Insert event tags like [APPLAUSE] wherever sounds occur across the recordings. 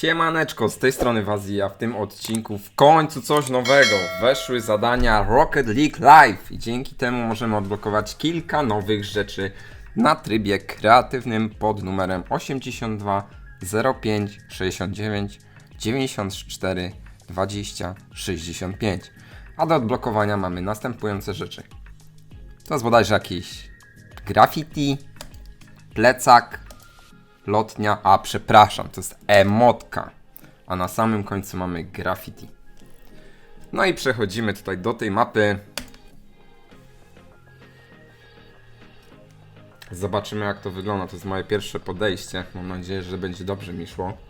Siemaneczko, z tej strony Wazja. W tym odcinku w końcu coś nowego. Weszły zadania Rocket League Live i dzięki temu możemy odblokować kilka nowych rzeczy na trybie kreatywnym pod numerem 82 05 69 94 20 65. A do odblokowania mamy następujące rzeczy. To jest bodajże jakieś graffiti, plecak, lotnia, a przepraszam, to jest emotka. A na samym końcu mamy graffiti. No i przechodzimy tutaj do tej mapy. Zobaczymy jak to wygląda. To jest moje pierwsze podejście. Mam nadzieję, że będzie dobrze mi szło.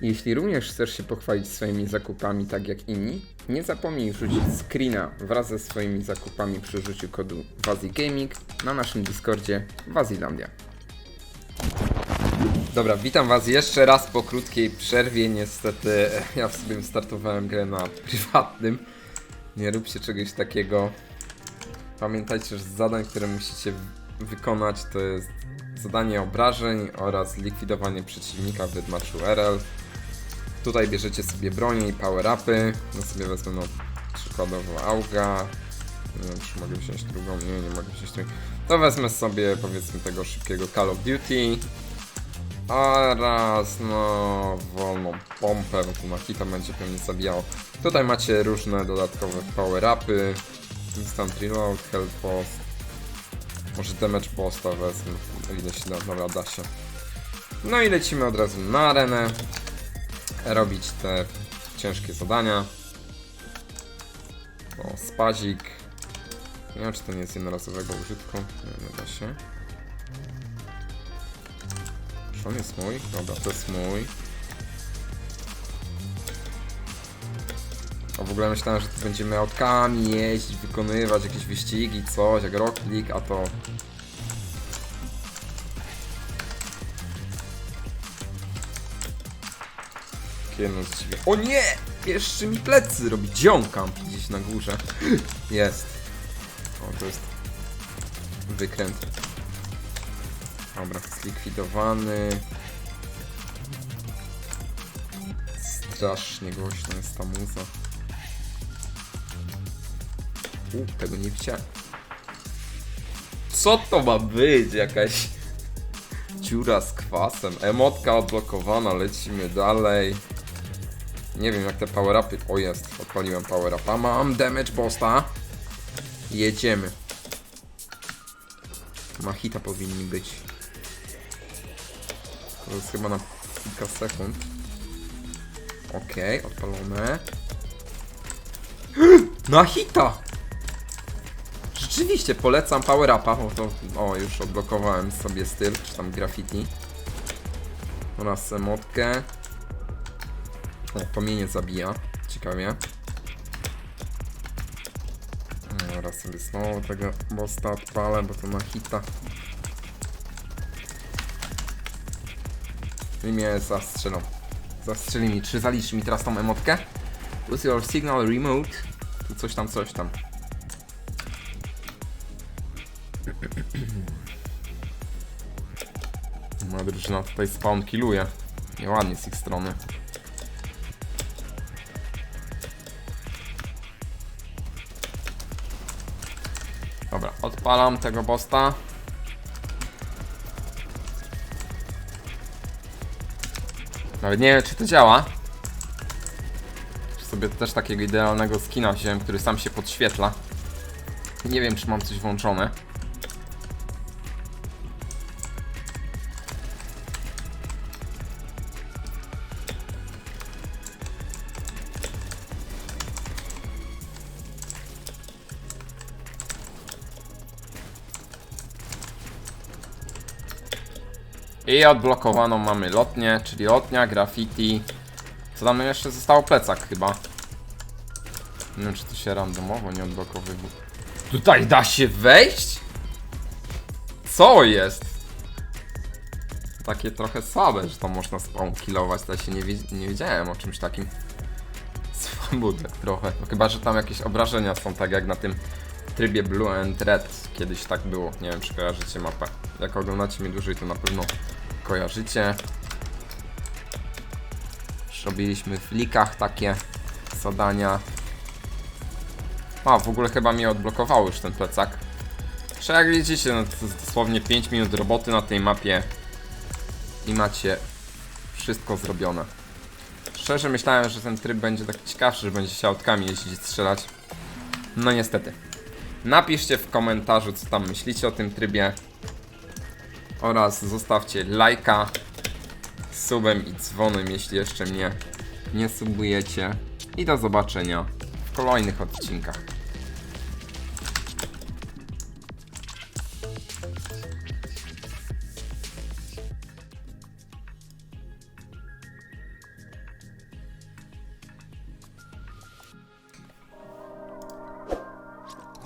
Jeśli również chcesz się pochwalić swoimi zakupami tak jak inni, nie zapomnij rzucić screena wraz ze swoimi zakupami przy użyciu kodu WaziGaming na naszym Discordzie Wazilandia. Dobra, witam Was jeszcze raz po krótkiej przerwie. Niestety ja sobie startowałem grę na prywatnym. Nie róbcie czegoś takiego. Pamiętajcie, że zadań, które musicie w- wykonać to jest zadanie obrażeń oraz likwidowanie przeciwnika w deathmatchu RL. Tutaj bierzecie sobie bronię i power-upy. Ja sobie wezmę no przykładowo Auga. Nie wiem, czy mogę wziąć drugą. Nie, nie mogę wziąć drugą. To wezmę sobie powiedzmy tego szybkiego Call of Duty. Oraz no wolną pompę, bo tu będzie pewnie zabijało. Tutaj macie różne dodatkowe power-upy. Instant reload, health post. Może damage posta wezmę. Ile się da, dobra da się. No i lecimy od razu na arenę robić te ciężkie zadania. O, spazik. Nie wiem, czy to nie jest jednorazowego użytku. Nie, nie da się. Czy on jest mój? Dobra, to jest mój. A w ogóle myślałem, że tu będziemy autkami jeździć, wykonywać jakieś wyścigi, coś, jak Rocket League, a to... Jedno zdziwię. O nie! Jeszcze mi plecy robi dzionkam gdzieś na górze. [GASPS] Jest. O, to jest wykręt. Dobra, zlikwidowany. Strasznie głośno jest ta muza. U, tego nie widziałem. Co to ma być? Jakaś dziura z kwasem. Emotka odblokowana, lecimy dalej. Nie wiem jak te power-upy... O jest, odpaliłem power-upa. Mam damage bossa. Jedziemy. Machita powinni być. To jest chyba na kilka sekund. Okej, odpalone. [GASPS] Na hita! Rzeczywiście, polecam power upa, bo to... O, już odblokowałem sobie styl, czy tam graffiti. Oraz emotkę. O, to mnie nie zabija. Ciekawie. Teraz sobie znowu tego bossa odpalę, bo to na hita. I mnie zastrzelą. Zastrzeli mi. Czy zaliczy mi teraz tą emotkę? Use your signal remote. Coś tam, coś tam. Drużyna tutaj spawn killuje. Nieładnie z ich strony. Dobra, odpalam tego bosta. Nawet nie wiem, czy to działa. Sobie też takiego idealnego skina wziąłem, który sam się podświetla. Nie wiem, czy mam coś włączone. I odblokowaną mamy lotnię, czyli lotnia, graffiti. Co tam jeszcze zostało? Plecak chyba. Nie wiem, czy to się randomowo nie odblokowywuje. Tutaj da się wejść? Co jest? Takie trochę słabe, że to można spawn killować. To ja się nie, nie wiedziałem o czymś takim. [LAUGHS] Swobódek trochę. No chyba, że tam jakieś obrażenia są tak jak na tym trybie Blue and Red. Kiedyś tak było, nie wiem czy kojarzycie mapę. Jak oglądacie mnie dłużej, to na pewno kojarzycie. Robiliśmy w likach takie zadania. A, w ogóle chyba mnie odblokowało już ten plecak. Że jak widzicie, no to jest dosłownie 5 minut roboty na tej mapie i macie wszystko zrobione. Szczerze myślałem, że ten tryb będzie taki ciekawszy, że będzie się autkami jeździć, strzelać. No niestety. Napiszcie w komentarzu, co tam myślicie o tym trybie. Oraz zostawcie lajka, subem i dzwonem, jeśli jeszcze mnie nie subujecie. I do zobaczenia w kolejnych odcinkach.